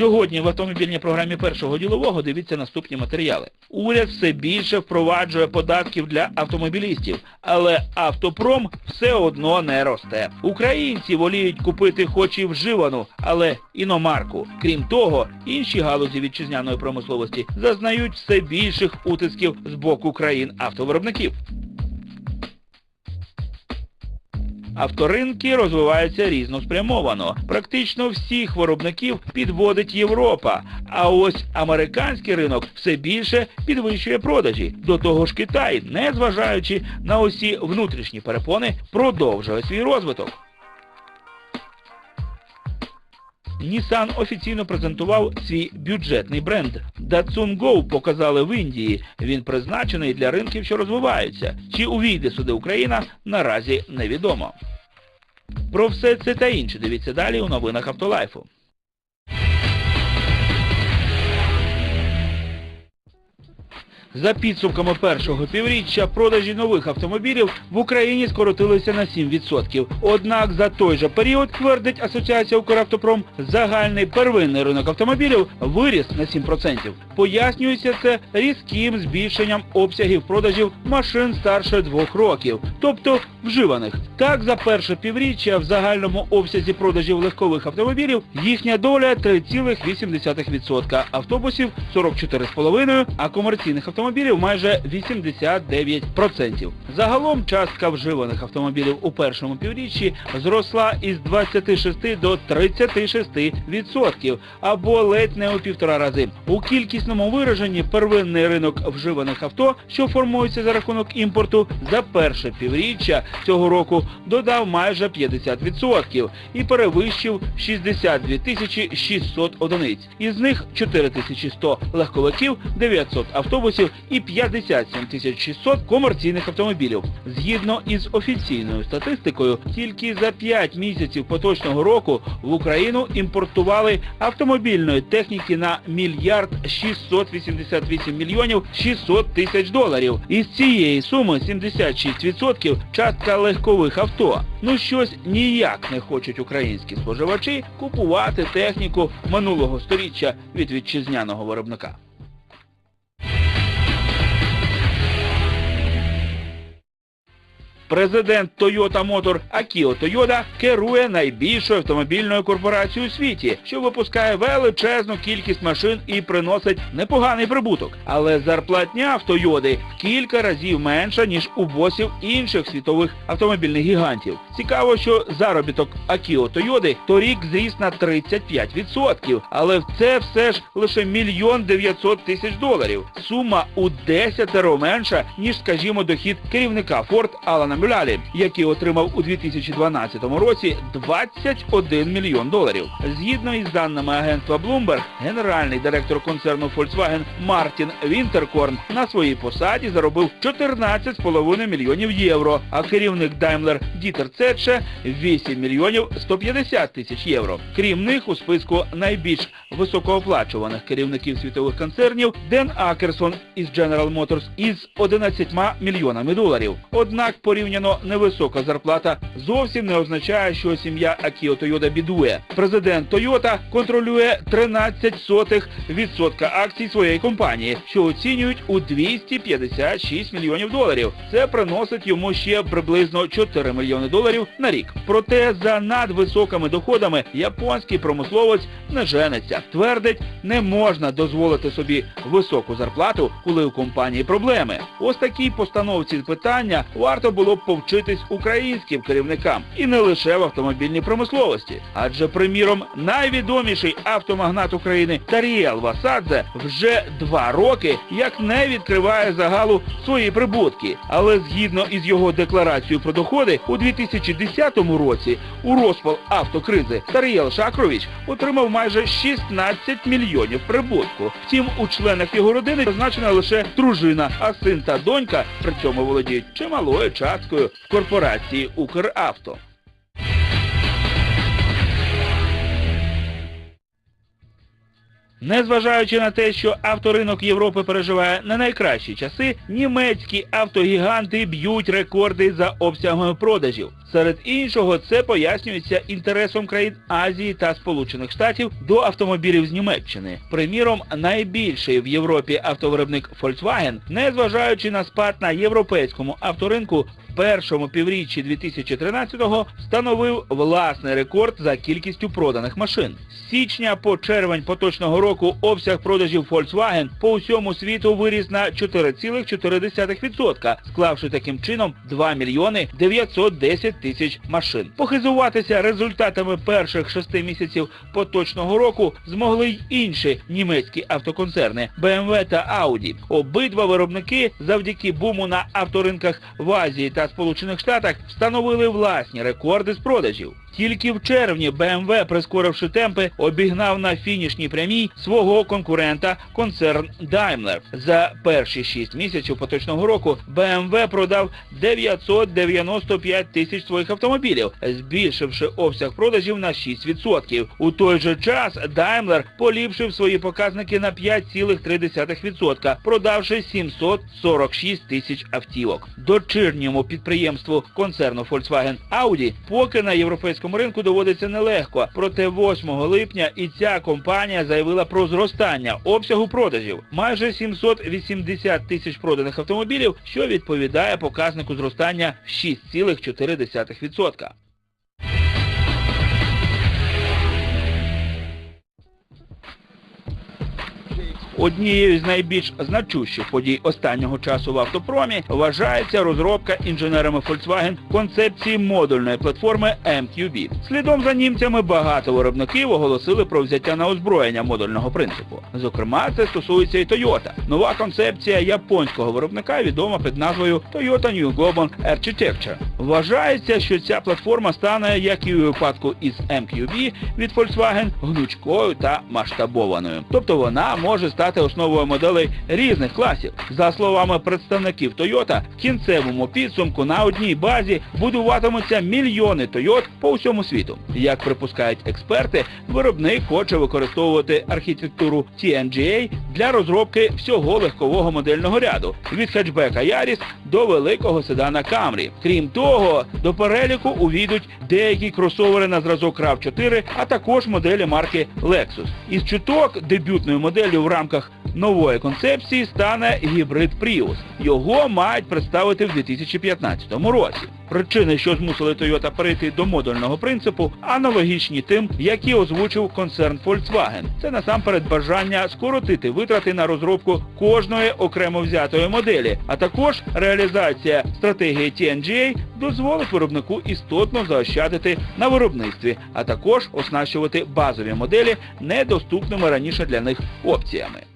Сьогодні в автомобільній програмі першого ділового дивіться наступні матеріали. Уряд все більше впроваджує податків для автомобілістів, але автопром все одно не росте. Українці воліють купити хоч і вживану, але іномарку. Крім того, інші галузі вітчизняної промисловості зазнають все більших утисків з боку країн автовиробників. Авторинки розвиваються різноспрямовано. Практично всіх виробників підводить Європа, а ось американський ринок все більше підвищує продажі. До того ж Китай, незважаючи на усі внутрішні перепони, продовжує свій розвиток. Nissan офіційно презентував свій бюджетний бренд. Datsun Go показали в Індії. Він призначений для ринків, що розвиваються. Чи увійде сюди Україна, наразі невідомо. Про все це та інше дивіться далі у новинах Автолайфу. За підсумками першого півріччя продажі нових автомобілів в Україні скоротилися на 7%. Однак за той же період, твердить Асоціація Укравтопром, загальний первинний ринок автомобілів виріс на 7%. Пояснюється це різким збільшенням обсягів продажів машин старше двох років, тобто вживаних. Так, за перше півріччя в загальному обсязі продажів легкових автомобілів їхня доля 3,8%, автобусів 44,5%, а комерційних автомобілів майже 89%. Загалом частка вживаних автомобілів у першому півріччі зросла із 26 до 36%, або ледь не у півтора рази. У кількісному вираженні первинний ринок вживаних авто, що формується за рахунок імпорту, за перше півріччя цього року додав майже 50% і перевищив 62 тисячі 600 одиниць. Із них 4100 легковиків, 900 автобусів і 57 тисяч 600 комерційних автомобілів. Згідно із офіційною статистикою, тільки за 5 місяців поточного року в Україну імпортували автомобільної техніки на мільярд 688 мільйонів 600 тисяч доларів. Із цієї суми 76% частка легкових авто. Ну щось ніяк не хочуть українські споживачі купувати техніку минулого сторіччя від вітчизняного виробника. Президент Toyota Motor Акіо Тойода керує найбільшою автомобільною корпорацією у світі, що випускає величезну кількість машин і приносить непоганий прибуток. Але зарплатня в Тойоди в кілька разів менша, ніж у босів інших світових автомобільних гігантів. Цікаво, що заробіток Акіо Тойоди торік зріс на 35%, але це все ж лише мільйон 900 тисяч доларів. Сума у десятеро менша, ніж, скажімо, дохід керівника Ford Алана Мюлялі, який отримав у 2012 році 21 мільйон доларів. Згідно із даними агентства Bloomberg, генеральний директор концерну Volkswagen Мартін Вінтеркорн на своїй посаді заробив 14,5 мільйонів євро, а керівник Daimler Дітер Цетше 8 мільйонів 150 тисяч євро. Крім них у списку найбільш високооплачуваних керівників світових концернів Ден Акерсон із General Motors із 11 мільйонами доларів. Однак порівняно невисока зарплата зовсім не означає, що сім'я Акіо Тойода бідує. Президент Тойота контролює 13% акцій своєї компанії, що оцінюють у 256 мільйонів доларів. Це приносить йому ще приблизно 4 мільйони доларів на рік. Проте за надвисокими доходами японський промисловець не жениться. Твердить, не можна дозволити собі високу зарплату, коли у компанії проблеми. Ось такій постановці питання варто було повчитись українським керівникам і не лише в автомобільній промисловості. Адже, приміром, найвідоміший автомагнат України Таріел Васадзе вже два роки як не відкриває загалу свої прибутки. Але згідно із його декларацією про доходи, у 2010 році у розпал автокризи Таріел Шакрович отримав майже 16 мільйонів прибутку. Втім, у членах його родини зазначена лише дружина, а син та донька при цьому володіють чималою часткою в корпорації Укравто. Незважаючи на те, що авторинок Європи переживає не найкращі часи, німецькі автогіганти б'ють рекорди за обсягами продажів. Серед іншого, це пояснюється інтересом країн Азії та Сполучених Штатів до автомобілів з Німеччини. Приміром, найбільший в Європі автовиробник Volkswagen, незважаючи на спад на європейському авторинку, в першому півріччі 2013-го встановив власний рекорд за кількістю проданих машин. З січня по червень поточного року обсяг продажів Volkswagen по усьому світу виріс на 4,4%, склавши таким чином 2 мільйони 910 тисяч машин. Похизуватися результатами перших шести місяців поточного року змогли й інші німецькі автоконцерни BMW та Audi. Обидва виробники завдяки буму на авторинках в Азії та Сполучених Штатах встановили власні рекорди з продажів. Тільки в червні BMW, прискоривши темпи, обігнав на фінішній прямій свого конкурента концерн Daimler. За перші 6 місяців поточного року BMW продав 995 тисяч своїх автомобілів, збільшивши обсяг продажів на 6%. У той же час Daimler поліпшив свої показники на 5,3%, продавши 746 тисяч автівок. Дочірньому підприємству концерну Volkswagen Audi поки на європейському ринку доводиться нелегко. Проте 8 липня і ця компанія заявила про зростання обсягу продажів. Майже 780 тисяч проданих автомобілів, що відповідає показнику зростання в 6,4%. Однією з найбільш значущих подій останнього часу в автопромі вважається розробка інженерами Volkswagen концепції модульної платформи MQB. Слідом за німцями багато виробників оголосили про взяття на озброєння модульного принципу. Зокрема, це стосується і Toyota. Нова концепція японського виробника відома під назвою Toyota New Global Architecture. Вважається, що ця платформа стане, як і у випадку із MQB від Volkswagen, гнучкою та масштабованою. Тобто вона може стати основою моделей різних класів. За словами представників Toyota, в кінцевому підсумку на одній базі будуватимуться мільйони Toyota по всьому світу. Як припускають експерти, виробник хоче використовувати архітектуру TNGA для розробки всього легкового модельного ряду від хетчбека Yaris до великого седана Camry. Крім того, до переліку увійдуть деякі кросовери на зразок RAV4, а також моделі марки Lexus. Із чуток дебютною моделлю в рамках нової концепції стане гібрид Prius. Його мають представити в 2015 році. Причини, що змусили Toyota перейти до модульного принципу, аналогічні тим, які озвучив концерн Volkswagen. Це насамперед бажання скоротити витрати на розробку кожної окремо взятої моделі, а також реалізація стратегії TNGA дозволить виробнику істотно заощадити на виробництві, а також оснащувати базові моделі недоступними раніше для них опціями.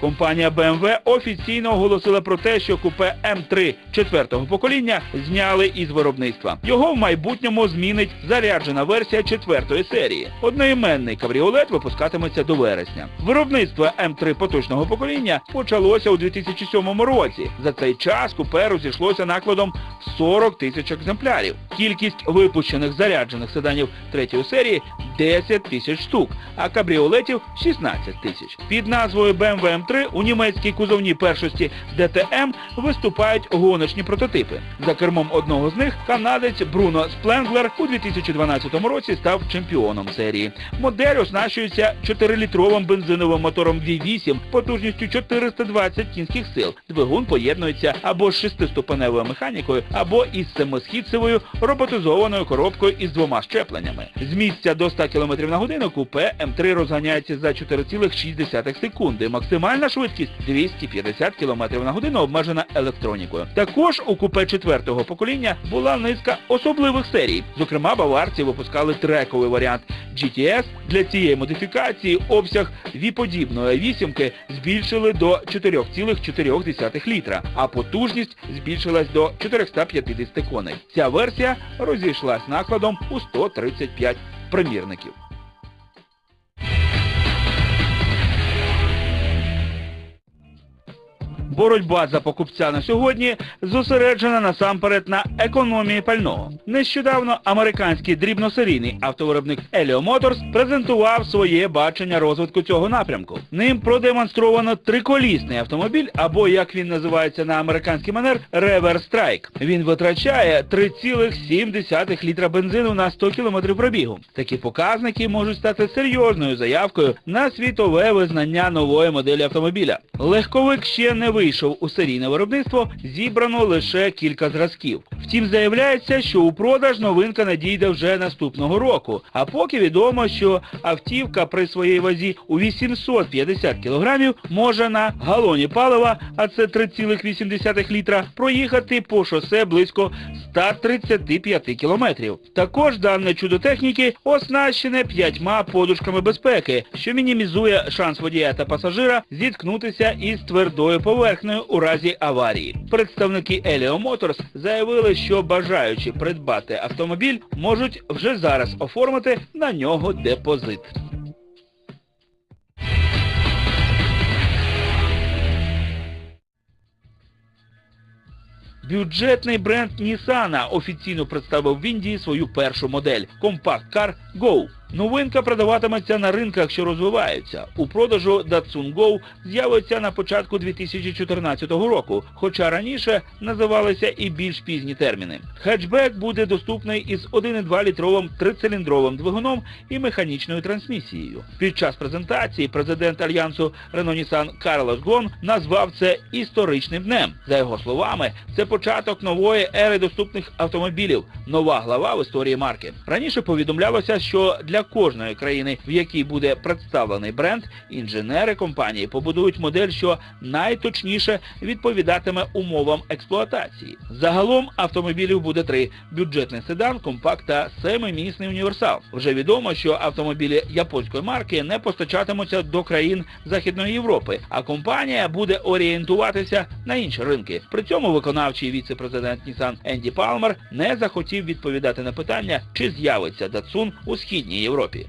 Компанія BMW офіційно оголосила про те, що купе М3 четвертого покоління зняли із виробництва. Його в майбутньому змінить заряджена версія четвертої серії. Одноіменний кабріолет випускатиметься до вересня. Виробництво М3 поточного покоління почалося у 2007 році. За цей час купе розійшлося накладом 40 тисяч екземплярів. Кількість випущених заряджених седанів третьої серії 10 тисяч штук, а кабріолетів 16 тисяч. Під назвою BMW M3 у німецькій кузовній першості DTM виступають гоночні прототипи. За кермом одного з них канадець Бруно Спленглер у 2012 році став чемпіоном серії. Модель оснащується 4-літровим бензиновим мотором V8 потужністю 420 кінських сил. Двигун поєднується або з шестиступеневою механікою, або із семисхідцевою роботизованою коробкою із двома щепленнями. З місця до 100 км на годину купе М3 розганяється за 4,6 секунди. Максимальна швидкість 250 км на годину обмежена електронікою. Також у купе четвертого покоління була низка особливих серій. Зокрема, баварці випускали трековий варіант GTS. Для цієї модифікації обсяг віподібної вісімки збільшили до 4,4 літра, а потужність збільшилась до 450 коней. Ця версія розійшлась накладом у 135 примірників. Боротьба за покупця на сьогодні зосереджена насамперед на економії пального. Нещодавно американський дрібносерійний автовиробник Elio Motors презентував своє бачення розвитку цього напрямку. Ним продемонстровано триколісний автомобіль, або як він називається на американський манер, Reverse Strike. Він витрачає 3,7 літра бензину на 100 км пробігу. Такі показники можуть стати серйозною заявкою на світове визнання нової моделі автомобіля. Легковик ще не вийшов у серійне виробництво, зібрано лише кілька зразків. Втім, заявляється, що у продаж новинка надійде вже наступного року. А поки відомо, що автівка при своїй вазі у 850 кг може на галоні палива, а це 3,8 літра, проїхати по шосе близько 135 кілометрів. Також дане чудо техніки оснащене п'ятьма подушками безпеки, що мінімізує шанс водія та пасажира зіткнутися із твердою поверхнею у разі аварії. Представники Elio Motors заявили, що бажаючи придбати автомобіль, можуть вже зараз оформити на нього депозит. Бюджетний бренд Nissan офіційно представив в Індії свою першу модель – Car Go. Новинка продаватиметься на ринках, що розвиваються. У продажу Datsun Go з'явиться на початку 2014 року, хоча раніше називалися і більш пізні терміни. Хетчбек буде доступний із 1,2 літровим трициліндровим двигуном і механічною трансмісією. Під час презентації президент альянсу Renault-Nissan Карлос Гон назвав це історичним днем. За його словами, це початок нової ери доступних автомобілів, нова глава в історії марки. Раніше повідомлялося, що для кожної країни, в якій буде представлений бренд, інженери компанії побудують модель, що найточніше відповідатиме умовам експлуатації. Загалом автомобілів буде три: бюджетний седан, компакт та семимісний універсал. Вже відомо, що автомобілі японської марки не постачатимуться до країн Західної Європи, а компанія буде орієнтуватися на інші ринки. При цьому виконавчий віце-президент Nissan Енді Палмер не захотів відповідати на питання, чи з'явиться Datsun у східній Європі.